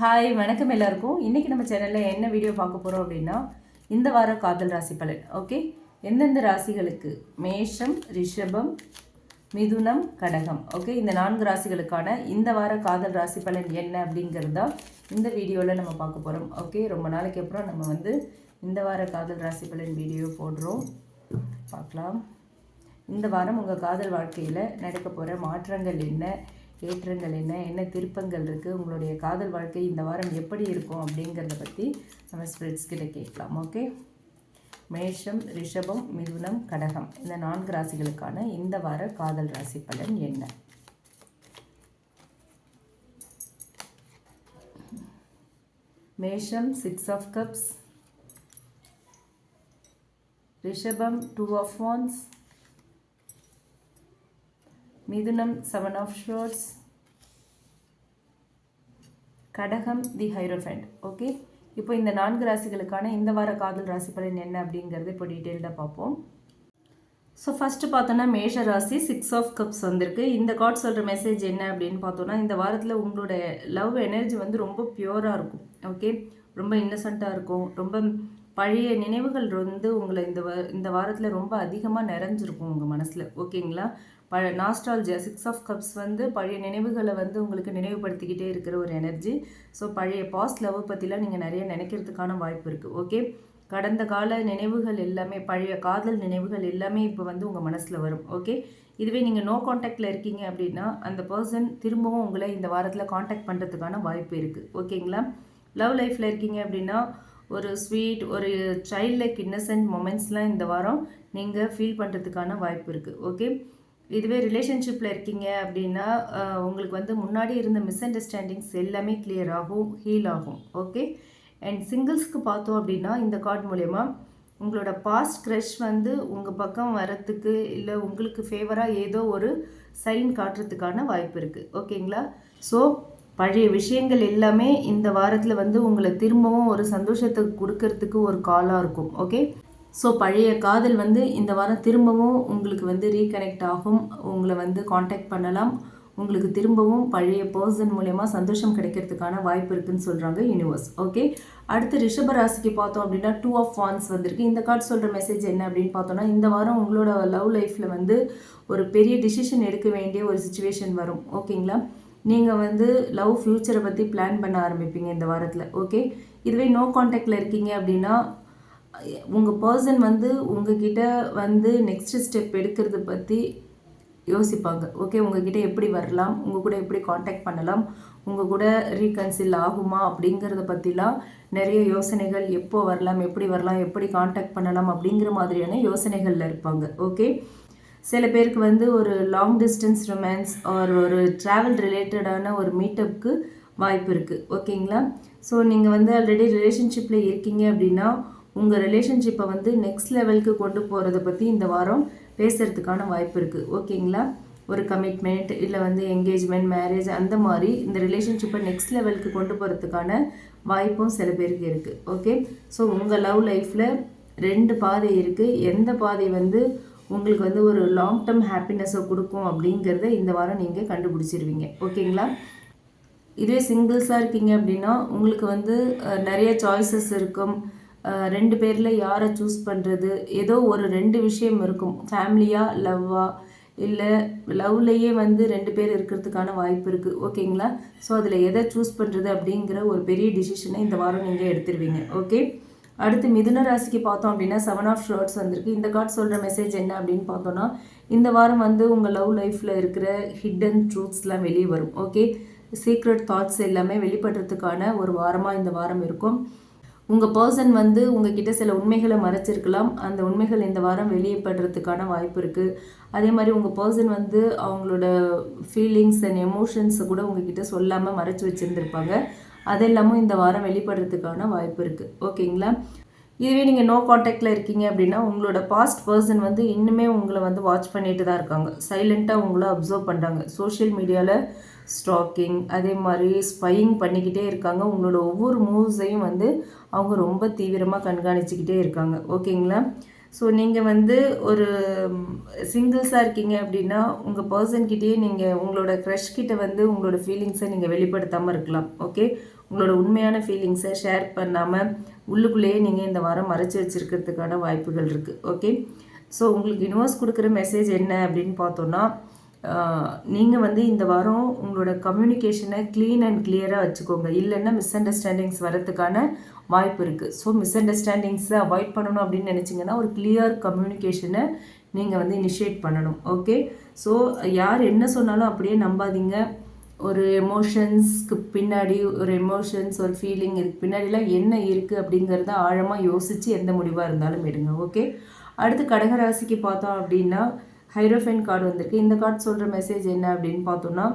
Hi வணக்கம் எல்லாருக்கும். இன்றைக்கி நம்ம சேனலில் என்ன வீடியோ பார்க்க போகிறோம் அப்படின்னா இந்த வார காதல் ராசி பலன் ஓகே எந்தெந்த ராசிகளுக்கு? மேஷம் ரிஷபம் மிதுனம் கடகம் ஓகே இந்த நான்கு ராசிகளுக்கான இந்த வார காதல் ராசி பலன் என்ன அப்படிங்கிறது தான் இந்த வீடியோவில் நம்ம பார்க்க போகிறோம் ஓகே ரொம்ப நாளைக்கு அப்புறம் நம்ம வந்து இந்த வார காதல் ராசி பலன் வீடியோ போடுறோம். பார்க்கலாம். இந்த வாரம் உங்கள் காதல் வாழ்க்கையில் நடக்க போகிற மாற்றங்கள் என்ன? ஏற்றங்கள் என்ன என்ன திருப்பங்கள் இருக்குது உங்களுடைய காதல் வாழ்க்கை இந்த வாரம் எப்படி இருக்கும் அப்படிங்கிறத பற்றி நம்ம ஸ்பிரிட்ஸ் கிட்ட கேட்கலாம் ஓகே மேஷம் ரிஷபம் மிதுனம் கடகம். இந்த நான்கு ராசிகளுக்கான இந்த வார காதல் ராசி பலன் என்ன? மேஷம் சிக்ஸ் ஆஃப் கப்ஸ் ரிஷபம் டூ ஆஃப் ஒன்ஸ் மிதுனம் செவன் ஆஃப் ஷோர்ஸ் கடகம் தி ஹைரோஃபண்ட் ஓகே இப்போ இந்த நான்கு ராசிகளுக்கான இந்த வார காதல் ராசி பலன் என்ன அப்படிங்கிறது இப்போ டீட்டெயில்டாக பார்ப்போம். ஸோ ஃபஸ்ட்டு பார்த்தோன்னா மேஷ ராசி சிக்ஸ் ஆஃப் கப்ஸ் வந்திருக்கு. இந்த கார்ட் சொல்கிற மெசேஜ் என்ன அப்படின்னு பார்த்தோன்னா இந்த வாரத்தில் உங்களோட லவ் எனர்ஜி வந்து ரொம்ப பியூராக இருக்கும். ஓகே ரொம்ப இன்னசென்ட்டாக இருக்கும். ரொம்ப பழைய நினைவுகள் வந்து உங்களை இந்த வ இந்த வாரத்தில் ரொம்ப அதிகமாக நிறைஞ்சிருக்கும் உங்கள் மனசில். ஓகேங்களா பழ நாஸ்டால்ஜியா சிக்ஸ் ஆஃப் கப்ஸ் வந்து பழைய நினைவுகளை வந்து உங்களுக்கு நினைவுபடுத்திக்கிட்டே இருக்கிற ஒரு எனர்ஜி ஸோ பழைய பாஸ்ட் லவ் பற்றிலாம் நீங்கள் நிறைய நினைக்கிறதுக்கான வாய்ப்பு இருக்குது ஓகே கடந்த கால நினைவுகள் எல்லாமே பழைய காதல் நினைவுகள் எல்லாமே இப்போ வந்து உங்கள் மனசில் வரும். ஓகே இதுவே நீங்கள் நோ காண்டாக்டில் இருக்கீங்க அப்படின்னா அந்த பர்சன் திரும்பவும் உங்களை இந்த வாரத்தில் காண்டாக்ட் பண்ணுறதுக்கான வாய்ப்பு இருக்குது ஓகேங்களா லவ் லைஃப்பில் இருக்கீங்க அப்படின்னா ஒரு ஸ்வீட் ஒரு சைல்ட் லைக் இன்னசென்ட் மொமெண்ட்ஸ்லாம் இந்த வாரம் நீங்கள் ஃபீல் பண்ணுறதுக்கான வாய்ப்பு இருக்குது ஓகே இதுவே ரிலேஷன்ஷிப்பில் இருக்கீங்க அப்படின்னா உங்களுக்கு வந்து முன்னாடி இருந்த மிஸ் அண்டர்ஸ்டாண்டிங்ஸ் எல்லாமே கிளியர் ஆகும் ஹீல் ஆகும் ஓகே அண்ட் சிங்கிள்ஸ்க்கு பார்த்தோம் அப்படின்னா இந்த கார்டு மூலயமா உங்களோட பாஸ்ட் க்ரஷ் வந்து உங்கள் பக்கம் வரத்துக்கு இல்லை உங்களுக்கு ஃபேவராக ஏதோ ஒரு சைன் காட்டுறதுக்கான வாய்ப்பு இருக்குது ஓகேங்களா? ஸோ பழைய விஷயங்கள் எல்லாமே இந்த வாரத்தில் வந்து உங்களை திரும்பவும் ஒரு சந்தோஷத்தை கொடுக்கறதுக்கு ஒரு காலாக இருக்கும் ஓகே ஸோ பழைய காதல் வந்து இந்த வாரம் திரும்பவும் உங்களுக்கு வந்து ரீகனெக்ட் ஆகும். உங்களை வந்து காண்டாக்ட் பண்ணலாம். உங்களுக்கு திரும்பவும் பழைய பர்சன் மூலயமா சந்தோஷம் கிடைக்கிறதுக்கான வாய்ப்பு இருக்குன்னு சொல்கிறாங்க யூனிவர்ஸ் ஓகே அடுத்து ரிஷப ராசிக்கு பார்த்தோம் அப்படின்னா டூ ஆஃப் ஃபான்ஸ் வந்திருக்கு. இந்த கார்டு சொல்கிற மெசேஜ் என்ன அப்படின்னு பார்த்தோம்னா இந்த வாரம் உங்களோட லவ் லைஃப்பில் வந்து ஒரு பெரிய டிசிஷன் எடுக்க வேண்டிய ஒரு சுச்சுவேஷன் வரும். ஓகேங்களா நீங்கள் வந்து லவ் ஃப்யூச்சரை பற்றி பிளான் பண்ண ஆரம்பிப்பீங்க இந்த வாரத்தில். ஓகே இதுவே நோ காண்டாக்டில் இருக்கீங்க அப்படின்னா உங்கள் பர்சன் வந்து உங்ககிட்ட வந்து நெக்ஸ்ட் ஸ்டெப் எடுக்கிறத பற்றி யோசிப்பாங்க. ஓகே உங்ககிட்ட எப்படி வரலாம்? உங்கள் கூட எப்படி காண்டாக்ட் பண்ணலாம்? உங்கள் கூட ரீகன்சில் ஆகுமா? அப்படிங்கிறத பற்றிலாம் நிறைய யோசனைகள். எப்போ வரலாம்? எப்படி வரலாம்? எப்படி காண்டாக்ட் பண்ணலாம்? அப்படிங்கிற மாதிரியான யோசனைகளில் இருப்பாங்க. ஓகே சில பேருக்கு வந்து ஒரு லாங் டிஸ்டன்ஸ் ரொமான்ஸ் ஆர் ஒரு ட்ராவல் ரிலேட்டடான ஒரு மீட்டப்புக்கு வாய்ப்பு இருக்குது ஓகேங்களா ஸோ நீங்கள் வந்து ஆல்ரெடி ரிலேஷன்ஷிப்பில் இருக்கீங்க அப்படின்னா உங்கள் ரிலேஷன்ஷிப்பை வந்து நெக்ஸ்ட் லெவலுக்கு கொண்டு போகிறத பற்றி இந்த வாரம் பேசுகிறதுக்கான வாய்ப்பு இருக்குது ஓகேங்களா? ஒரு கமிட்மெண்ட் இல்லை வந்து என்கேஜ்மெண்ட் மேரேஜ் அந்த மாதிரி இந்த ரிலேஷன்ஷிப்பை நெக்ஸ்ட் லெவலுக்கு கொண்டு போகிறதுக்கான வாய்ப்பும் சில பேருக்கு இருக்குது ஓகே? ஸோ உங்கள் லவ் லைஃப்பில் ரெண்டு பாதை இருக்குது எந்த பாதை வந்து உங்களுக்கு வந்து ஒரு லாங் டேர்ம் ஹாப்பினஸை கொடுக்கும் அப்படிங்கிறத இந்த வாரம் நீங்கள் கண்டுபிடிச்சிருவீங்க. ஓகேங்களா? இதுவே சிங்கிள்ஸாக இருக்கீங்க அப்படின்னா உங்களுக்கு வந்து நிறைய சாய்ஸஸ் இருக்கும். ரெண்டு பேரில் யாரை சூஸ் பண்ணுறது ஏதோ ஒரு ரெண்டு விஷயம் இருக்கும். ஃபேமிலியாக லவ்வா இல்லை லவ்லையே வந்து ரெண்டு பேர் இருக்கிறதுக்கான வாய்ப்பு இருக்குது ஓகேங்களா ஸோ அதில் எதை சூஸ் பண்ணுறது அப்படிங்கிற ஒரு பெரிய டிசிஷனை இந்த வாரம் நீங்கள் எடுத்துருவீங்க. ஓகே அடுத்து மிதுன ராசிக்கு பார்த்தோம் அப்படின்னா செவன் ஆஃப் ஷர்ட்ஸ் வந்திருக்கு. இந்த கார்டு சொல்கிற மெசேஜ் என்ன அப்படின்னு பார்த்தோன்னா இந்த வாரம் வந்து உங்கள் லவ் லைஃப்பில் இருக்கிற ஹிடன் ட்ரூத்ஸ்லாம் வெளியே வரும். ஓகே சீக்ரெட் தாட்ஸ் எல்லாமே வெளிப்படுறதுக்கான ஒரு வாரமாக இந்த வாரம் இருக்கும். உங்கள் பர்சன் வந்து உங்ககிட்ட சில உண்மைகளை மறைச்சிருக்கலாம். அந்த உண்மைகள் இந்த வாரம் வெளியப்படுறதுக்கான வாய்ப்பு இருக்குது அதே மாதிரி உங்கள் பர்சன் வந்து அவங்களோட ஃபீலிங்ஸ் அண்ட் எமோஷன்ஸை கூட உங்ககிட்ட சொல்லாமல் மறைச்சி வச்சுருந்துருப்பாங்க. அதெல்லாமும் இந்த வாரம் வெளிப்படுறதுக்கான வாய்ப்பு இருக்குது ஓகேங்களா இதுவே நீங்கள் நோ காண்டாக்டில் இருக்கீங்க அப்படின்னா உங்களோட பாஸ்ட் பர்சன் வந்து இன்னுமே உங்களை வந்து வாட்ச் பண்ணிட்டு தான் இருக்காங்க. சைலண்ட்டாக உங்களை அப்சர்வ் பண்ணுறாங்க சோஷியல் மீடியாவில் ஸ்டாக்கிங் அதே மாதிரி ஸ்பையிங் பண்ணிக்கிட்டே இருக்காங்க. உங்களோட ஒவ்வொரு மூவ்ஸையும் வந்து அவங்க ரொம்ப தீவிரமாக கண்காணிச்சுக்கிட்டே இருக்காங்க. ஓகேங்களா ஸோ நீங்கள் வந்து ஒரு சிங்கிள்ஸாக இருக்கீங்க அப்படின்னா உங்கள் பர்சன்கிட்டேயே நீங்கள் உங்களோட க்ரஷ்கிட்ட வந்து உங்களோட ஃபீலிங்ஸை நீங்கள் வெளிப்படுத்தாமல் இருக்கலாம். ஓகே உங்களோட உண்மையான ஃபீலிங்ஸை ஷேர் பண்ணாமல் உள்ளுக்குள்ளேயே நீங்கள் இந்த வாரம் மறைச்சி வச்சுருக்கிறதுக்கான வாய்ப்புகள் இருக்குது ஓகே ஸோ உங்களுக்கு யூனிவர்ஸ் கொடுக்குற மெசேஜ் என்ன அப்படின்னு பார்த்தோன்னா நீங்கள் வந்து இந்த வாரம் உங்களோட கம்யூனிகேஷனை க்ளீன் அண்ட் கிளியராக வச்சுக்கோங்க. இல்லைன்னா மிஸ் அண்டர்ஸ்டாண்டிங்ஸ் வரதுக்கான வாய்ப்பு இருக்குது ஸோ மிஸ் அண்டர்ஸ்டாண்டிங்ஸை அவாய்ட் பண்ணணும் அப்படின்னு நினச்சிங்கன்னா ஒரு கிளியர் கம்யூனிகேஷனை நீங்கள் வந்து இனிஷியேட் பண்ணணும் ஓகே ஸோ யார் என்ன சொன்னாலும் அப்படியே நம்பாதீங்க. ஒரு எமோஷன்ஸ்க்கு பின்னாடி ஒரு எமோஷன்ஸ் ஒரு ஃபீலிங் இதுக்கு பின்னாடிலாம் என்ன இருக்குது அப்படிங்கிறத ஆழமாக யோசித்து எந்த முடிவாக இருந்தாலும் எடுங்க ஓகே அடுத்து கடகராசிக்கு பார்த்தோம் அப்படின்னா ஹைரோஃபைன் கார்டு வந்திருக்கு. இந்த கார்டு சொல்கிற மெசேஜ் என்ன அப்படின்னு பார்த்தோம்னா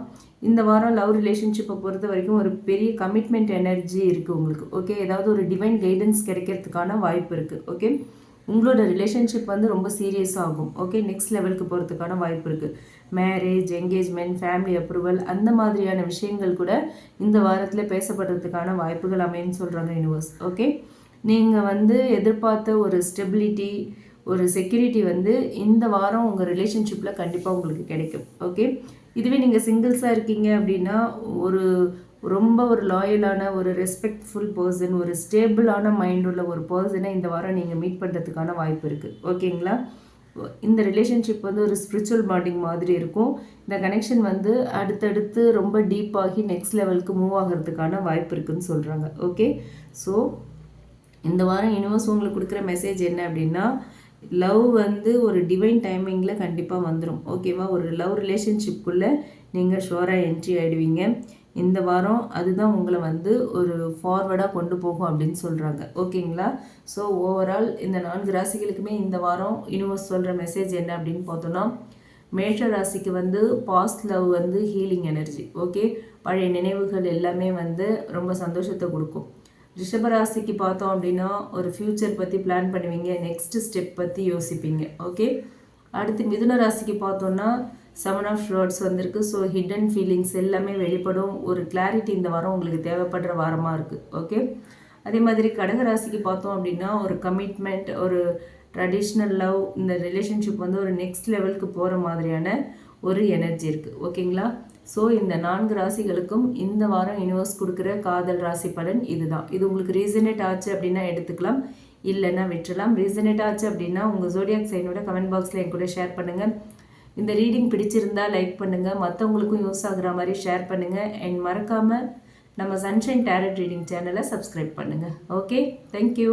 இந்த வாரம் லவ் ரிலேஷன்ஷிப்பை பொறுத்த வரைக்கும் ஒரு பெரிய கமிட்மெண்ட் எனர்ஜி இருக்குது உங்களுக்கு ஓகே ஏதாவது ஒரு டிவைன் கைடன்ஸ் கிடைக்கிறதுக்கான வாய்ப்பு இருக்குது ஓகே உங்களோட ரிலேஷன்ஷிப் வந்து ரொம்ப சீரியஸ் ஆகும். ஓகே நெக்ஸ்ட் லெவலுக்கு போகிறதுக்கான வாய்ப்பு இருக்குது மேரேஜ் என்கேஜ்மெண்ட் ஃபேமிலி அப்ரூவல் அந்த மாதிரியான விஷயங்கள் கூட இந்த வாரத்தில் பேசப்படுறதுக்கான வாய்ப்புகள் அமைன்னு சொல்கிறாங்க யூனிவர்ஸ் ஓகே நீங்கள் வந்து எதிர்பார்த்த ஒரு ஸ்டெபிலிட்டி ஒரு செக்யூரிட்டி வந்து இந்த வாரம் உங்கள் ரிலேஷன்ஷிப்பில் கண்டிப்பாக உங்களுக்கு கிடைக்கும். ஓகே இதுவே நீங்கள் சிங்கிள்ஸாக இருக்கீங்க அப்படின்னா ஒரு ரொம்ப ஒரு லாயலான ஒரு ரெஸ்பெக்ட்ஃபுல் பர்சன் ஒரு ஸ்டேபிளான மைண்ட் உள்ள ஒரு பர்சனை இந்த வாரம் நீங்கள் மீட் பண்ணுறதுக்கான வாய்ப்பு இருக்குது ஓகேங்களா இந்த ரிலேஷன்ஷிப் வந்து ஒரு ஸ்பிரிச்சுவல் பாண்டிங் மாதிரி இருக்கும். இந்த கனெக்ஷன் வந்து அடுத்தடுத்து ரொம்ப டீப்பாகி நெக்ஸ்ட் லெவலுக்கு மூவ் ஆகிறதுக்கான வாய்ப்பு இருக்குதுன்னு சொல்கிறாங்க ஓகே ஸோ இந்த வாரம் யூனிவர்ஸ் உங்களுக்கு கொடுக்குற மெசேஜ் என்ன அப்படின்னா லவ் வந்து ஒரு டிவைன் டைமிங்கில் கண்டிப்பாக வந்துடும் ஓகேவா ஒரு லவ் ரிலேஷன்ஷிப்புக்குள்ளே நீங்கள் ஷோராக என்ட்ரி ஆகிடுவீங்க இந்த வாரம் அதுதான் உங்களை வந்து ஒரு ஃபார்வர்டாக கொண்டு போகும் அப்படின்னு சொல்கிறாங்க ஓகேங்களா? ஸோ ஓவரால் இந்த நான்கு ராசிகளுக்குமே இந்த வாரம் யூனிவர்ஸ் சொல்கிற மெசேஜ் என்ன அப்படின்னு பார்த்தோன்னா மேஷ ராசிக்கு வந்து பாஸ்ட் லவ் வந்து ஹீலிங் எனர்ஜி ஓகே பழைய நினைவுகள் எல்லாமே வந்து ரொம்ப சந்தோஷத்தை கொடுக்கும். ரிஷபராசிக்கு பார்த்தோம் அப்படின்னா ஒரு ஃப்யூச்சர் பற்றி பிளான் பண்ணுவீங்க நெக்ஸ்ட் ஸ்டெப் பற்றி யோசிப்பீங்க ஓகே அடுத்து மிதுன ராசிக்கு பார்த்தோன்னா செவன் ஆஃப் ஃப்ளோட்ஸ் வந்திருக்கு. ஸோ ஹிடன் ஃபீலிங்ஸ் எல்லாமே வெளிப்படும். ஒரு கிளாரிட்டி இந்த வாரம் உங்களுக்கு தேவைப்படுற வாரமாக இருக்குது ஓகே அதே மாதிரி கடகராசிக்கு பார்த்தோம் அப்படின்னா ஒரு கமிட்மெண்ட் ஒரு ட்ரெடிஷ்னல் லவ் இந்த ரிலேஷன்ஷிப் வந்து ஒரு நெக்ஸ்ட் லெவலுக்கு போகிற மாதிரியான ஒரு எனர்ஜி இருக்குது ஓகேங்களா ஸோ இந்த நான்கு ராசிகளுக்கும் இந்த வாரம் யூனிவர்ஸ் கொடுக்குற காதல் ராசி பலன் இதுதான். இது உங்களுக்கு ரீசனேட் ஆச்சு அப்படின்னா எடுத்துக்கலாம். இல்லைன்னா விட்டுலாம் ரீசனேட் ஆச்சு அப்படின்னா உங்கள் ஜோடியாக் சைனோட கமெண்ட் பாக்ஸில் என் கூட ஷேர் பண்ணுங்கள் இந்த ரீடிங் பிடிச்சிருந்தா லைக் பண்ணுங்கள் மற்றவங்களுக்கும் யூஸ் ஆகுற மாதிரி ஷேர் பண்ணுங்கள் அண்ட் மறக்காமல் நம்ம சன்ஷைன் டேரட் ரீடிங் சேனலை சப்ஸ்கிரைப் பண்ணுங்கள் ஓகே தேங்க்யூ